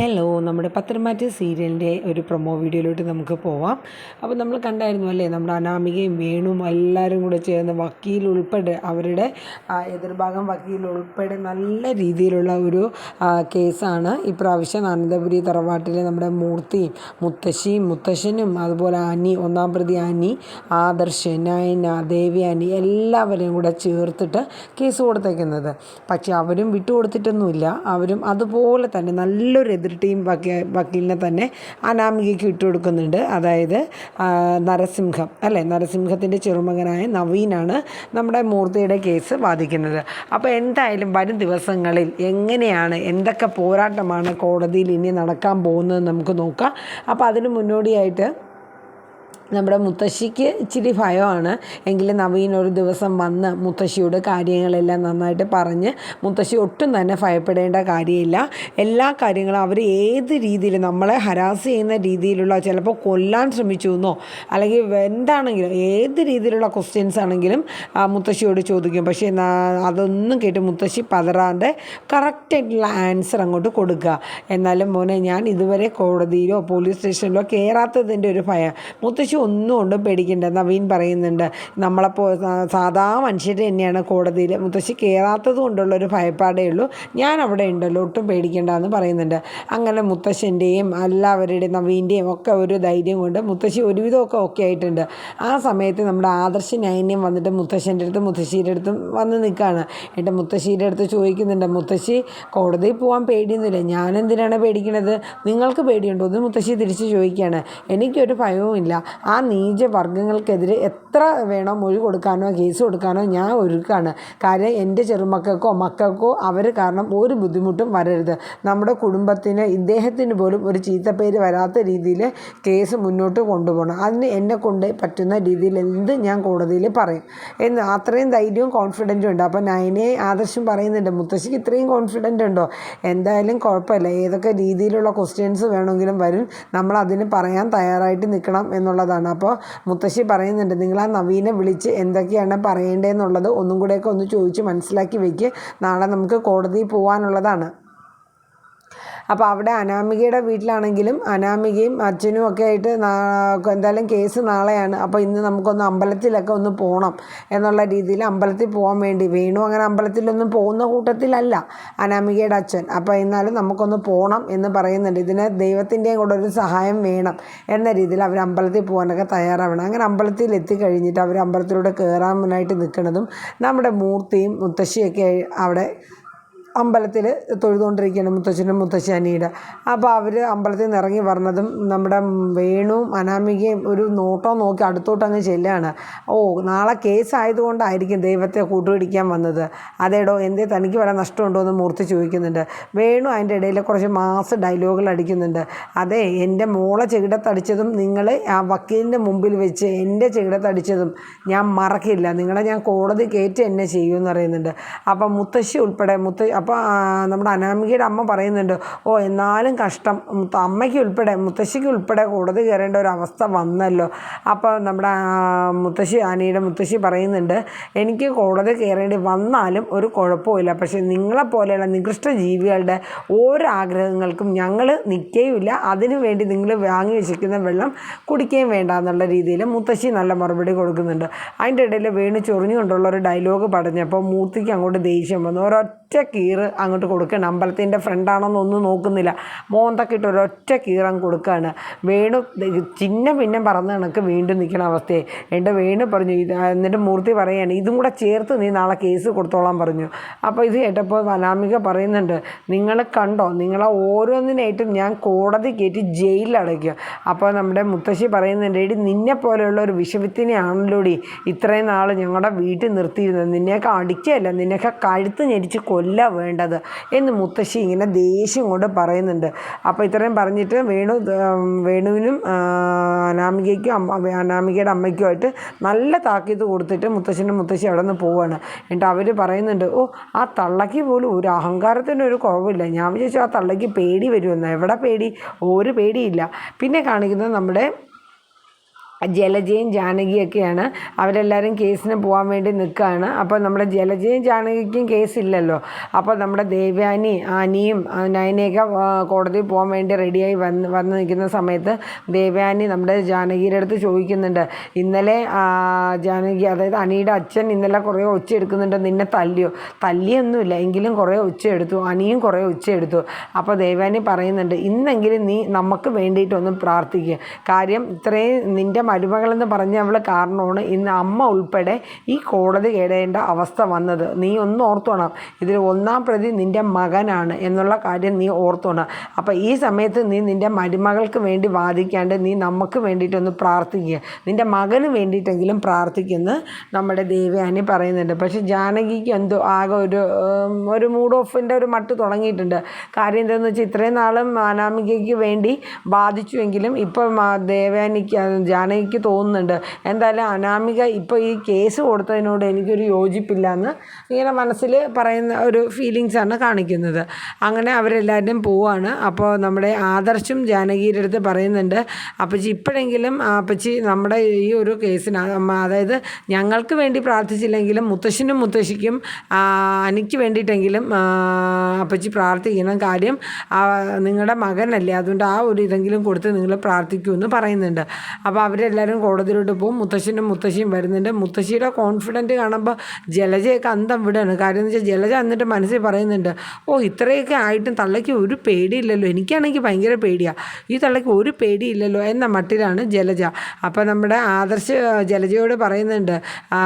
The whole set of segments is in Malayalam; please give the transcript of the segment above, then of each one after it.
ഹലോ നമ്മുടെ പത്രമാറ്റ സീരിയലിന്റെ ഒരു പ്രൊമോ വീഡിയോയിലോട്ട് നമുക്ക് പോവാം. അപ്പോൾ നമ്മൾ കണ്ടായിരുന്നു അല്ലേ നമ്മുടെ അനാമികയും വേണുവും എല്ലാവരും കൂടെ ചേർന്ന് വക്കീൽ ഉൾപ്പെടെ അവരുടെ എതിർഭാഗം വക്കീൽ ഉൾപ്പെടെ നല്ല രീതിയിലുള്ള ഒരു കേസാണ്. ഇപ്രാവശ്യം അനന്തപുരി തറവാട്ടിലെ നമ്മുടെ മൂർത്തിയും മുത്തശ്ശിയും മുത്തശ്ശനും അതുപോലെ അനി ഒന്നാം പ്രതി അനി ആദർശ് നയന ദേവയാനി എല്ലാവരെയും കൂടെ ചേർത്തിട്ട് കേസ് കൊടുത്തേക്കുന്നത്. പക്ഷേ അവരും വിട്ടുകൊടുത്തിട്ടൊന്നുമില്ല. അവരും അതുപോലെ തന്നെ നല്ലൊരു എതിർ ടീം വക്കീ വക്കീലിനെ തന്നെ അനാമികയ്ക്ക് ഇട്ടുകൊടുക്കുന്നുണ്ട്. അതായത് നരസിംഹം. അല്ലേ? നരസിംഹത്തിന്റെ ചെറുമകനായ നവീനാണ് നമ്മുടെ മൂർത്തിയുടെ കേസ് വാദിക്കുന്നത്. അപ്പോൾ എന്തായാലും വരും ദിവസങ്ങളിൽ എങ്ങനെയാണ് എന്തൊക്കെ പോരാട്ടമാണ് കോടതിയിൽ ഇനി നടക്കാൻ പോകുന്നത് നമുക്ക് നോക്കാം. അപ്പോൾ അതിന് മുന്നോടിയായിട്ട് നമ്മുടെ മുത്തശ്ശിക്ക് ഇച്ചിരി ഭയമാണ്. എങ്കിലും നവീൻ ഒരു ദിവസം വന്ന് മുത്തശ്ശിയോട് കാര്യങ്ങളെല്ലാം നന്നായിട്ട് പറഞ്ഞ് മുത്തശ്ശി ഒട്ടും തന്നെ ഭയപ്പെടേണ്ട കാര്യമില്ല. എല്ലാ കാര്യങ്ങളും അവർ ഏത് രീതിയിൽ നമ്മളെ ഹരാസ് ചെയ്യുന്ന രീതിയിലുള്ള ചിലപ്പോൾ കൊല്ലാൻ ശ്രമിച്ചു എന്നോ അല്ലെങ്കിൽ എന്താണെങ്കിലും ഏത് രീതിയിലുള്ള ക്വസ്റ്റ്യൻസ് ആണെങ്കിലും മുത്തശ്ശിയോട് ചോദിക്കും. പക്ഷേ അതൊന്നും കേട്ട് മുത്തശ്ശി പതറാണ്ട് കറക്റ്റായിട്ടുള്ള ആൻസർ അങ്ങോട്ട് കൊടുക്കുക. എന്നാലും മോനെ ഞാൻ ഇതുവരെ കോടതിയിലോ പോലീസ് സ്റ്റേഷനിലോ കയറാത്തതിന്റെ ഒരു ഭയം. മുത്തശ്ശി ഒന്നും കൊണ്ടും പേടിക്കണ്ട. നവീൻ പറയുന്നുണ്ട് നമ്മളപ്പോൾ സാധാ മനുഷ്യർ തന്നെയാണ് കോടതിയിൽ മുത്തശ്ശി കയറാത്തത് കൊണ്ടുള്ളൊരു ഭയപ്പാടേ ഉള്ളൂ. ഞാൻ അവിടെ ഉണ്ടല്ലോ ഒട്ടും പേടിക്കണ്ട എന്ന് പറയുന്നുണ്ട്. അങ്ങനെ മുത്തശ്ശന്റെയും എല്ലാവരുടെയും നവീന്റെയും ഒക്കെ ഒരു ധൈര്യം കൊണ്ട് മുത്തശ്ശി ഒരുവിധമൊക്കെ ഓക്കെ ആയിട്ടുണ്ട്. ആ സമയത്ത് നമ്മുടെ ആദർശ നൈന്യം വന്നിട്ട് മുത്തശ്ശന്റെ അടുത്തും മുത്തശ്ശിയുടെ അടുത്തും വന്ന് നിൽക്കുകയാണ് എന്നിട്ട് മുത്തശ്ശിയുടെ അടുത്ത് ചോദിക്കുന്നുണ്ട് മുത്തശ്ശി കോടതിയിൽ പോകാൻ പേടിയൊന്നുമില്ല. ഞാൻ എന്തിനാണ് നിങ്ങൾക്ക് പേടിയുണ്ടോ? എന്ന് മുത്തശ്ശി തിരിച്ച് ചോദിക്കുകയാണ്. എനിക്കൊരു ഭയവുമില്ല. ആ നീച വർഗങ്ങൾക്കെതിരെ എത്ര വേണോ മൊഴി കൊടുക്കാനോ കേസ് കൊടുക്കാനോ ഞാൻ ഒരുക്കാണ്. കാര്യം എന്റെ ചെറുമക്കൾക്കോ മക്കൾക്കോ അവർ കാരണം ഒരു ബുദ്ധിമുട്ടും വരരുത്. നമ്മുടെ കുടുംബത്തിന് ഇദ്ദേഹത്തിന് പോലും ഒരു ചീത്തപ്പേര് വരാത്ത രീതിയിൽ കേസ് മുന്നോട്ട് കൊണ്ടുപോകണം. അതിന് എന്നെ കൊണ്ട് പറ്റുന്ന രീതിയിൽ എന്ത് ഞാൻ കോടതിയിൽ പറയും. എന്ന് അത്രയും ധൈര്യവും കോൺഫിഡന്റും ഉണ്ട്. അപ്പോൾ നയനെ ആദർശം പറയുന്നുണ്ട്. മുത്തശ്ശിക്ക് ഇത്രയും കോൺഫിഡന്റ് ഉണ്ടോ? എന്തായാലും കുഴപ്പമില്ല. ഏതൊക്കെ രീതിയിലുള്ള ക്വസ്റ്റ്യൻസ് വേണമെങ്കിലും വരും. നമ്മൾ അതിന് പറയാൻ തയ്യാറായിട്ട് നിൽക്കണം എന്നുള്ളതാണ്. അപ്പോൾ മുത്തശ്ശി പറയുന്നുണ്ട് നിങ്ങൾ ആ നവീനെ വിളിച്ച് എന്തൊക്കെയാണ് പറയേണ്ടതെന്നുള്ളത് ഒന്നും കൂടെയൊക്കെ ഒന്ന് ചോദിച്ച് മനസ്സിലാക്കി വയ്ക്കുക നാളെ നമുക്ക് കോടതിയിൽ പോകാനുള്ളതാണ് അപ്പോൾ അവിടെ അനാമികയുടെ വീട്ടിലാണെങ്കിലും അനാമികയും അച്ഛനും ഒക്കെ ആയിട്ട് എന്തായാലും കേസ് നാളെയാണ്. അപ്പോൾ ഇന്ന് നമുക്കൊന്ന് അമ്പലത്തിലൊക്കെ ഒന്ന് പോകണം എന്നുള്ള രീതിയിൽ അമ്പലത്തിൽ പോകാൻ വേണ്ടി. വേണു അങ്ങനെ അമ്പലത്തിലൊന്നും പോകുന്ന കൂട്ടത്തിലല്ല അനാമികയുടെ അച്ഛൻ. അപ്പോൾ എന്നാലും നമുക്കൊന്ന് പോകണം എന്ന് പറയുന്നുണ്ട്. ഇതിന് ദൈവത്തിന്റെയും കൂടെ ഒരു സഹായം വേണം എന്ന രീതിയിൽ അവർ അമ്പലത്തിൽ പോകാനൊക്കെ തയ്യാറാവണം. അങ്ങനെ അമ്പലത്തിൽ എത്തിക്കഴിഞ്ഞിട്ട് അവർ അമ്പലത്തിലൂടെ കയറാനായിട്ട് നിൽക്കുന്നതും നമ്മുടെ മൂർത്തിയും മുത്തശ്ശിയൊക്കെ അവിടെ അമ്പലത്തിൽ തൊഴുതുകൊണ്ടിരിക്കുകയാണ് മുത്തച്ഛനും മുത്തശ്ശാനിയുടെ അപ്പോൾ അവർ അമ്പലത്തിൽ നിന്ന് ഇറങ്ങി വരണതും നമ്മുടെ വേണുവും അനാമികയും ഒരു നോട്ടം നോക്കി അടുത്തോട്ട് അങ്ങ് ചെല്ലുകയാണ്. ഓ നാളെ കേസ് ആയതുകൊണ്ടായിരിക്കും ദൈവത്തെ കൂട്ടുപിടിക്കാൻ വന്നത്. അതേടോ എന്തേ തനിക്ക് വല്ല നഷ്ടമുണ്ടോ എന്ന് മൂർത്തി ചോദിക്കുന്നുണ്ട്. വേണു അതിന്റെ ഇടയിൽ കുറച്ച് മാസ് ഡയലോഗുകൾ അടിക്കുന്നുണ്ട്. അതെ എന്റെ മോളെ ചെകിടത്തടിച്ചതും നിങ്ങൾ ആ വക്കീലിന്റെ മുമ്പിൽ വെച്ച് എന്റെ ചെകിടത്തടിച്ചതും ഞാൻ മറക്കില്ല. നിങ്ങളെ ഞാൻ കോടതി കയറ്റി എന്നെ ചെയ്യുമെന്ന് പറയുന്നുണ്ട്. അപ്പം മുത്തശ്ശി ഉൾപ്പെടെ മുത്ത അപ്പോൾ നമ്മുടെ അനാമികയുടെ അമ്മ പറയുന്നുണ്ട് ഓ എന്നാലും കഷ്ടം. അമ്മയ്ക്ക് ഉൾപ്പെടെ മുത്തശ്ശിക്ക് ഉൾപ്പെടെ കൂടുതൽ കയറേണ്ട ഒരു അവസ്ഥ വന്നല്ലോ. അപ്പോൾ നമ്മുടെ മുത്തശ്ശി അനിയുടെ മുത്തശ്ശി പറയുന്നുണ്ട് എനിക്ക് കോടതി കയറേണ്ടി വന്നാലും ഒരു കുഴപ്പമില്ല പക്ഷേ നിങ്ങളെപ്പോലെയുള്ള നികൃഷ്ട ജീവികളുടെ ഓരോ ആഗ്രഹങ്ങൾക്കും ഞങ്ങൾ നിൽക്കുകയുമില്ല അതിനു വേണ്ടി നിങ്ങൾ വാങ്ങി വെച്ചിരിക്കുന്ന വെള്ളം കുടിക്കുകയും വേണ്ട എന്നുള്ള രീതിയിൽ മുത്തശ്ശി നല്ല മറുപടി കൊടുക്കുന്നുണ്ട്. അതിന്റെ ഇടയിൽ വീണ് ചൊറിഞ്ഞുകൊണ്ടുള്ള ഒരു ഡയലോഗ് പറഞ്ഞപ്പോൾ മൂർത്തിക്ക് അങ്ങോട്ട് ദേഷ്യം വന്നു. ഒരൊറ്റ കീറ് അങ്ങോട്ട് കൊടുക്കണം അമ്പലത്തിന്റെ ഫ്രണ്ടാണെന്നൊന്നും നോക്കുന്നില്ല. മോന്തൊക്കെ ഇട്ട് ഒരൊറ്റ കീറം കൊടുക്കുകയാണ്. വേണു ചിഹ്നം പിന്നെ പറന്ന് കണക്ക് വീണ്ടും നിൽക്കണ അവസ്ഥയെ എന്റെ വേണു പറഞ്ഞു എന്നിട്ട് മൂർത്തി പറയുകയാണ് ഇതും കൂടെ ചേർത്ത് നീ നാളെ കേസ് കൊടുത്തോളാൻ പറഞ്ഞു. അപ്പോൾ ഇത് കേട്ടപ്പോൾ അനാമിക പറയുന്നുണ്ട് നിങ്ങൾ കണ്ടോ? നിങ്ങളെ ഓരോന്നിനായിട്ടും ഞാൻ കോടതി കയറ്റി ജയിലിലടയ്ക്കും അപ്പോൾ നമ്മുടെ മുത്തശ്ശി പറയുന്നുണ്ട് എടി നിന്നെ പോലെയുള്ള ഒരു വിഷവിത്തിനെയാണല്ലോടി ഇത്രയും നാൾ ഞങ്ങളുടെ വീട്ടിൽ നിർത്തിയിരുന്നത്. നിന്നെയൊക്കെ അടിക്കുകയല്ല നിന്നെയൊക്കെ കഴുത്ത് ഞെരിച്ച് കൊല്ല വേണ്ടത് എന്ന് മുത്തശ്ശി ഇങ്ങനെ ദേഷ്യം കൊണ്ട് പറയുന്നുണ്ട്. അപ്പോൾ ഇത്രയും പറഞ്ഞിട്ട് വേണു വേണുവിനും അനാമികയ്ക്കും അമ്മ അനാമികയുടെ അമ്മയ്ക്കുമായിട്ട് നല്ല താക്കീത് കൊടുത്തിട്ട് മുത്തശ്ശനും മുത്തശ്ശി അവിടെ നിന്ന് പോവുകയാണ് എന്നിട്ട് അവർ പറയുന്നുണ്ട് ഓ ആ തള്ളയ്ക്ക് പോലും ഒരു അഹങ്കാരത്തിന് ഒരു കുറവില്ല. ഞാൻ വിചാരിച്ചു ആ തള്ളയ്ക്ക് പേടി വരുമെന്ന്. എവിടെ പേടി? ഒരു പേടിയില്ല. പിന്നെ കാണിക്കുന്നത് നമ്മുടെ ജലജയും ജാനകിയൊക്കെയാണ്. അവരെല്ലാവരും കേസിന് പോകാൻ വേണ്ടി നിൽക്കുകയാണ് അപ്പോൾ നമ്മുടെ ജലജയും ജാനകിക്കും കേസില്ലല്ലോ. അപ്പോൾ നമ്മുടെ ദേവ്യാനി ആനിയും നയനയൊക്കെ കോടതിയിൽ പോകാൻ വേണ്ടി റെഡിയായി വന്ന് വന്ന് നിൽക്കുന്ന സമയത്ത് ദേവ്യാനി നമ്മുടെ ജാനകിയുടെ അടുത്ത് ചോദിക്കുന്നുണ്ട്. ഇന്നലെ ജാനകി അതായത് അനിയുടെ അച്ഛൻ ഇന്നലെ കുറേ ഒച്ച എടുക്കുന്നുണ്ട്. നിന്നെ തല്ലിയോ? തല്ലിയൊന്നുമില്ല. എങ്കിലും കുറേ ഒച്ച എടുത്തു. അനിയും കുറേ ഒച്ച എടുത്തു. അപ്പോൾ ദേവ്യാനി പറയുന്നുണ്ട് ഇന്നെങ്കിലും നീ നമുക്ക് വേണ്ടിയിട്ടൊന്ന് പ്രാർത്ഥിക്കുക കാര്യം ഇത്രയും നിന്റെ മരുമകളെന്ന് പറഞ്ഞ അവൾ കാരണമാണ് ഇന്ന് അമ്മ ഉൾപ്പെടെ ഈ കോടതി കേടേണ്ട അവസ്ഥ വന്നത്. നീ ഒന്ന് ഓർത്തോണം. ഇതിൽ ഒന്നാം പ്രതി നിന്റെ മകനാണ് എന്നുള്ള കാര്യം നീ ഓർത്തോണം. അപ്പോൾ ഈ സമയത്ത് നീ നിന്റെ മരുമകൾക്ക് വേണ്ടി വാദിക്കാണ്ട് നീ നമുക്ക് വേണ്ടിയിട്ടൊന്ന് പ്രാർത്ഥിക്കുക നിന്റെ മകന് വേണ്ടിയിട്ടെങ്കിലും പ്രാർത്ഥിക്കുന്നു നമ്മുടെ ദേവയാനി പറയുന്നുണ്ട്. പക്ഷേ ജാനകിക്ക് എന്തോ ആകെ ഒരു ഒരു മൂഡ് ഓഫിന്റെ ഒരു മട്ട് തുടങ്ങിയിട്ടുണ്ട്. കാര്യം എന്താണെന്ന് വെച്ചാൽ ഇത്രയും നാളും അനാമികയ്ക്ക് വേണ്ടി ബാധിച്ചുവെങ്കിലും ഇപ്പം ദേവയാനിക്ക് ആ ജാനകിക്ക് തോന്നുന്നുണ്ട്. എന്തായാലും അനാമിക ഇപ്പോൾ ഈ കേസ് കൊടുത്തതിനോട് എനിക്കൊരു യോജിപ്പില്ല എന്ന് ഇങ്ങനെ മനസ്സിൽ പറയുന്ന ഒരു ഫീലിങ്സാണ് കാണിക്കുന്നത്. അങ്ങനെ അവരെല്ലാവരും പോവാണ്. അപ്പോൾ നമ്മുടെ ആദർശും ജാനകിയുടെ അടുത്ത് പറയുന്നുണ്ട് അപ്പച്ചി ഇപ്പോഴെങ്കിലും അപ്പച്ചി നമ്മുടെ ഈ ഒരു കേസിന് അതായത് ഞങ്ങൾക്ക് വേണ്ടി പ്രാർത്ഥിച്ചില്ലെങ്കിലും മുത്തശ്ശനും മുത്തശ്ശിക്കും എനിക്ക് വേണ്ടിയിട്ടെങ്കിലും അപ്പച്ചി പ്രാർത്ഥിക്കണം. കാര്യം നിങ്ങളുടെ മകനല്ലേ അതുകൊണ്ട് ആ ഒരു ഇതെങ്കിലും കൊടുത്ത് നിങ്ങൾ പ്രാർത്ഥിക്കുമെന്ന് പറയുന്നുണ്ട്. അപ്പോൾ അവരെല്ലാവരും കോടതിയിലോട്ട് പോകും. മുത്തശ്ശനും മുത്തശ്ശിയും വരുന്നുണ്ട്. മുത്തശ്ശിയുടെ കോൺഫിഡന്റ് കാണുമ്പോൾ ജലജയൊക്കെ അന്തം വിടുകയാണ് കാര്യം എന്ന് വെച്ചാൽ ജലജ എന്നിട്ട് മനസ്സിൽ പറയുന്നുണ്ട് ഓ ഇത്രയൊക്കെ ആയിട്ടും തള്ളയ്ക്ക് ഒരു പേടിയില്ലല്ലോ. എനിക്കാണെങ്കിൽ ഭയങ്കര പേടിയാണ് ഈ തള്ളയ്ക്ക് ഒരു പേടിയില്ലല്ലോ എന്ന മട്ടിലാണ് ജലജ. അപ്പോൾ നമ്മുടെ ആദർശ ജലജയോട് പറയുന്നുണ്ട് "ആ,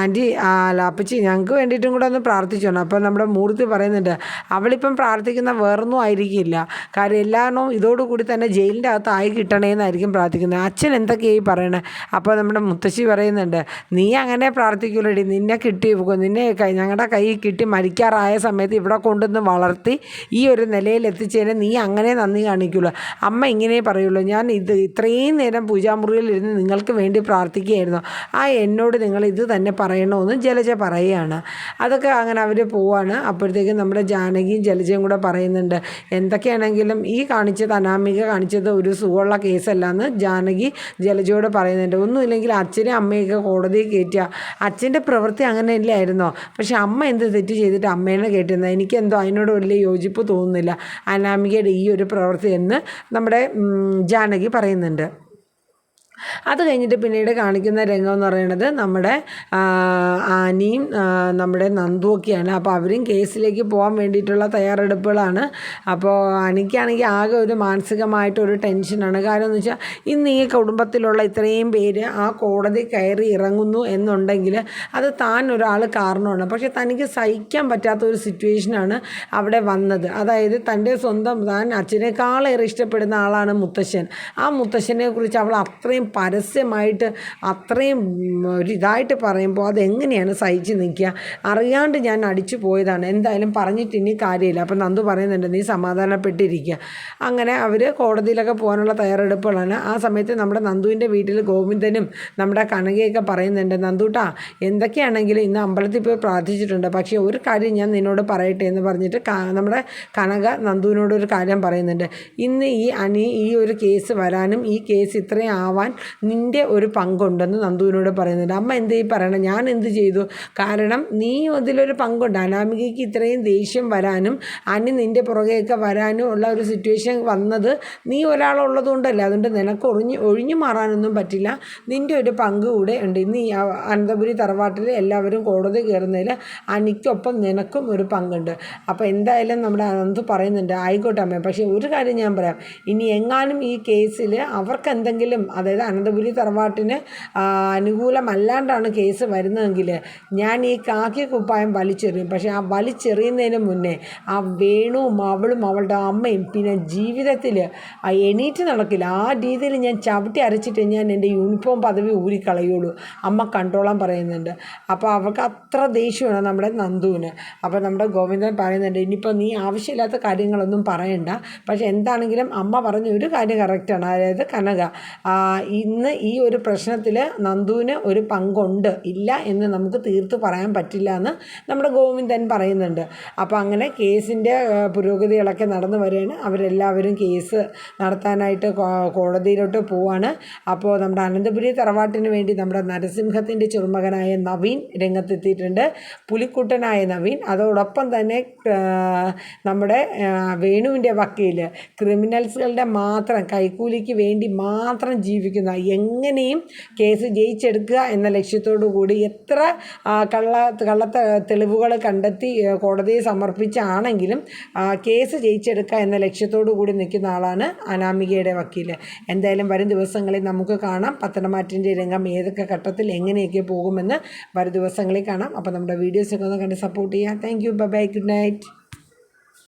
ആന്റി ലാപ്പച്ചി ഞങ്ങൾക്ക് വേണ്ടിയിട്ടും കൂടെ ഒന്ന് പ്രാർത്ഥിച്ചോണം. അപ്പോൾ നമ്മുടെ മൂർത്തി പറയുന്നുണ്ട് അവളിപ്പം പ്രാർത്ഥിക്കുന്ന വേറൊന്നും ആയിരിക്കില്ല. കാര്യം എല്ലാവരും ഇതോടുകൂടി തന്നെ ജയിലിന്റെ അകത്ത് ആയി കിട്ടണേന്നായിരിക്കും പ്രാർത്ഥിക്കുന്നത്. അച്ഛൻ എന്തൊക്കെയായി പറയണേ. അപ്പോൾ നമ്മുടെ മുത്തശ്ശി പറയുന്നുണ്ട് നീ അങ്ങനെ പ്രാർത്ഥിക്കൂലടി. നിന്നെ കിട്ടി നിന്നെ കൈ ഞങ്ങളുടെ കൈ കിട്ടി മരിക്കാറായ സമയത്ത് ഇവിടെ കൊണ്ടുവന്ന് വളർത്തി ഈ ഒരു നിലയിൽ എത്തിച്ചതിന് നീ അങ്ങനെ നന്ദി കാണിക്കുള്ളൂ അമ്മ ഇങ്ങനെ പറയുള്ളൂ ഞാൻ ഇത് ഇത്രയും നേരം പൂജാമുറിയിൽ ഇരുന്ന് നിങ്ങൾക്ക് വേണ്ടി പ്രാർത്ഥിക്കുകയായിരുന്നു. ആ എന്നോട് നിങ്ങൾ ഇത് തന്നെ പറയണമെന്ന് ജലജ പറയുകയാണ് അതൊക്കെ അങ്ങനെ അവർ പോവാണ്. അപ്പോഴത്തേക്കും നമ്മുടെ ജാനകിയും ജലജയും കൂടെ പറയുന്നുണ്ട് എന്തൊക്കെയാണെങ്കിലും ഈ കാണിച്ചത് അനാമിക കാണിച്ചത് ഒരു സുഖമുള്ള കേസല്ല എന്ന് ജാനകി ജലജയോട് പറയുന്നുണ്ട്. ഒന്നുമില്ലെങ്കിൽ അച്ഛനെ അമ്മയൊക്കെ കോടതിയിൽ കയറ്റുക. അച്ഛന്റെ പ്രവൃത്തി അങ്ങനെ ഇല്ലായിരുന്നോ പക്ഷേ അമ്മ എന്ത് തെറ്റ് ചെയ്തിട്ട് അമ്മേനെ കയറ്റുന്നത്? എനിക്കെന്തോ അതിനോട് വലിയ യോജിപ്പ് തോന്നുന്നില്ല. അനാമികയുടെ ഈ ഒരു പ്രവൃത്തി എന്ന് നമ്മുടെ ജാനകി പറയുന്നുണ്ട്. അത് കഴിഞ്ഞിട്ട് പിന്നീട് കാണിക്കുന്ന രംഗം എന്ന് പറയുന്നത് നമ്മുടെ ആനിയും നമ്മുടെ നന്ദുവൊക്കെയാണ്. അപ്പോൾ അവരും കേസിലേക്ക് പോകാൻ വേണ്ടിയിട്ടുള്ള തയ്യാറെടുപ്പുകളാണ്. അപ്പോൾ അനിക്കാണെങ്കിൽ ആകെ ഒരു മാനസികമായിട്ടൊരു ടെൻഷനാണ്. കാരണം എന്ന് വെച്ചാൽ ഇന്ന് ഈ കുടുംബത്തിലുള്ള ഇത്രയും പേര് ആ കോടതി കയറി ഇറങ്ങുന്നു എന്നുണ്ടെങ്കിൽ അത് താൻ ഒരാൾ കാരണമാണ്. പക്ഷേ തനിക്ക് സഹിക്കാൻ പറ്റാത്ത ഒരു സിറ്റുവേഷനാണ് അവിടെ വന്നത്. അതായത് തന്റെ സ്വന്തം താൻ അച്ഛനേക്കാളേറെ ഇഷ്ടപ്പെടുന്ന ആളാണ് മുത്തശ്ശൻ. ആ മുത്തശ്ശനെ കുറിച്ച് അവൾ അത്രയും പരസ്യമായിട്ട് അത്രയും ഒരു ഇതായിട്ട് പറയുമ്പോൾ അതെങ്ങനെയാണ് സഹിച്ച് നിൽക്കുക? അറിയാണ്ട് ഞാൻ അടിച്ചു പോയതാണ്. എന്തായാലും പറഞ്ഞിട്ട് ഇനി കാര്യമില്ല. അപ്പം നന്ദു പറയുന്നുണ്ട് നീ സമാധാനപ്പെട്ടിരിക്കുക. അങ്ങനെ അവർ കോടതിയിലൊക്കെ പോകാനുള്ള തയ്യാറെടുപ്പുകളാണ്. ആ സമയത്ത് നമ്മുടെ നന്ദുവിന്റെ വീട്ടിൽ ഗോവിന്ദനും നമ്മുടെ കനകയൊക്കെ പറയുന്നുണ്ട് നന്ദുട്ടാ എന്തൊക്കെയാണെങ്കിലും ഇന്ന് അമ്പലത്തിൽ പോയി പ്രാർത്ഥിച്ചിട്ടുണ്ട്. പക്ഷേ ഒരു കാര്യം ഞാൻ നിന്നോട് പറയട്ടെ എന്ന് പറഞ്ഞിട്ട് നമ്മുടെ കനക നന്ദുവിനോട് ഒരു കാര്യം പറയുന്നുണ്ട്. ഇന്ന് ഈ അനി ഈ ഒരു കേസ് വരാനും ഈ കേസ് ഇത്രയും ആവാൻ നിന്റെ ഒരു പങ്കുണ്ടെന്ന് നന്ദുവിനോട് പറയുന്നുണ്ട്. അമ്മ എന്ത് ഈ പറയണം? ഞാൻ എന്ത് ചെയ്തു? കാരണം നീ അതിലൊരു പങ്കുണ്ട്. അനാമികയ്ക്ക് ഇത്രയും ദേഷ്യം വരാനും അനി നിന്റെ പുറകെയൊക്കെ വരാനും ഉള്ള ഒരു സിറ്റുവേഷൻ വന്നത് നീ ഒരാളുള്ളത് കൊണ്ടല്ല അതുകൊണ്ട് നിനക്ക് ഒഴിഞ്ഞ് ഒഴിഞ്ഞു മാറാനൊന്നും പറ്റില്ല. നിന്റെ ഒരു പങ്ക് കൂടെ ഉണ്ട്. ഇന്ന് ഈ അനന്തപുരി തറവാട്ടിൽ എല്ലാവരും കോടതി കയറുന്നതിൽ അനിക്കൊപ്പം നിനക്കും ഒരു പങ്കുണ്ട്. അപ്പോൾ എന്തായാലും നമ്മുടെ അനന്ത് പറയുന്നുണ്ട് ആയിക്കോട്ടെ അമ്മേ. പക്ഷേ ഒരു കാര്യം ഞാൻ പറയാം. ഇനി എങ്ങാനും ഈ കേസിൽ അവർക്ക് എന്തെങ്കിലും അതായത് അനന്തപുരി തറവാട്ടിന് അനുകൂലമല്ലാണ്ടാണ് കേസ് വരുന്നതെങ്കിൽ ഞാൻ ഈ കാക്കി കുപ്പായം വലിച്ചെറിയും. പക്ഷേ ആ വലിച്ചെറിയുന്നതിന് മുന്നേ ആ വേണുവും അവളും അവളുടെ അമ്മയും പിന്നെ ജീവിതത്തിൽ എണീറ്റ് നടക്കില്ല. ആ രീതിയിൽ ഞാൻ ചവിട്ടി അരച്ചിട്ട് ഞാൻ എന്റെ യൂണിഫോം പദവി ഊരിക്കളയുള്ളൂ. അമ്മ കണ്ടോളാൻ പറയുന്നുണ്ട്. അപ്പോൾ അവൾക്ക് അത്ര ദേഷ്യമാണ് നമ്മുടെ നന്ദുവിന്. അപ്പോൾ നമ്മുടെ ഗോവിന്ദൻ പറയുന്നുണ്ട് ഇനിയിപ്പോൾ നീ ആവശ്യമില്ലാത്ത കാര്യങ്ങളൊന്നും പറയണ്ട. പക്ഷേ എന്താണെങ്കിലും അമ്മ പറഞ്ഞ ഒരു കാര്യം കറക്റ്റാണ് അതായത് കനക ഇന്ന് ഈ ഒരു പ്രശ്നത്തിൽ നന്ദുവിന് ഒരു പങ്കുണ്ട്. ഇല്ല എന്ന് നമുക്ക് തീർത്ത് പറയാൻ പറ്റില്ല എന്ന് നമ്മുടെ ഗോവിന്ദൻ പറയുന്നുണ്ട്. അപ്പോൾ അങ്ങനെ കേസിന്റെ പുരോഗതികളൊക്കെ നടന്നു വരികയാണ്. അവരെല്ലാവരും കേസ് നടത്താനായിട്ട് കോടതിയിലോട്ട് പോവാണ്. അപ്പോൾ നമ്മുടെ അനന്തപുരി തറവാട്ടിന് വേണ്ടി നമ്മുടെ നരസിംഹത്തിന്റെ ചെറുമകനായ നവീൻ രംഗത്തെത്തിയിട്ടുണ്ട്. പുലിക്കുട്ടനായ നവീൻ. അതോടൊപ്പം തന്നെ നമ്മുടെ വേണുവിന്റെ വക്കീൽ ക്രിമിനൽസുകളുടെ മാത്രം കൈക്കൂലിക്ക് വേണ്ടി മാത്രം ജീവിക്കുന്ന എങ്ങനെയും കേസ് ജയിച്ചെടുക്കുക എന്ന ലക്ഷ്യത്തോടു കൂടി എത്ര കള്ള കള്ള തെളിവുകൾ കണ്ടെത്തി കോടതിയെ സമർപ്പിച്ചാണെങ്കിലും കേസ് ജയിച്ചെടുക്കുക എന്ന ലക്ഷ്യത്തോടു കൂടി നിൽക്കുന്ന ആളാണ് അനാമികയുടെ വക്കീൽ എന്തായാലും വരും ദിവസങ്ങളിൽ നമുക്ക് കാണാം പത്തനംമാറ്റിന്റെ രംഗം ഏതൊക്കെ ഘട്ടത്തിൽ എങ്ങനെയൊക്കെ പോകുമെന്ന് വരും ദിവസങ്ങളിൽ കാണാം. അപ്പോൾ നമ്മുടെ വീഡിയോസൊക്കെ ഒന്ന് കണ്ട് സപ്പോർട്ട് ചെയ്യാം. Thank you bye good night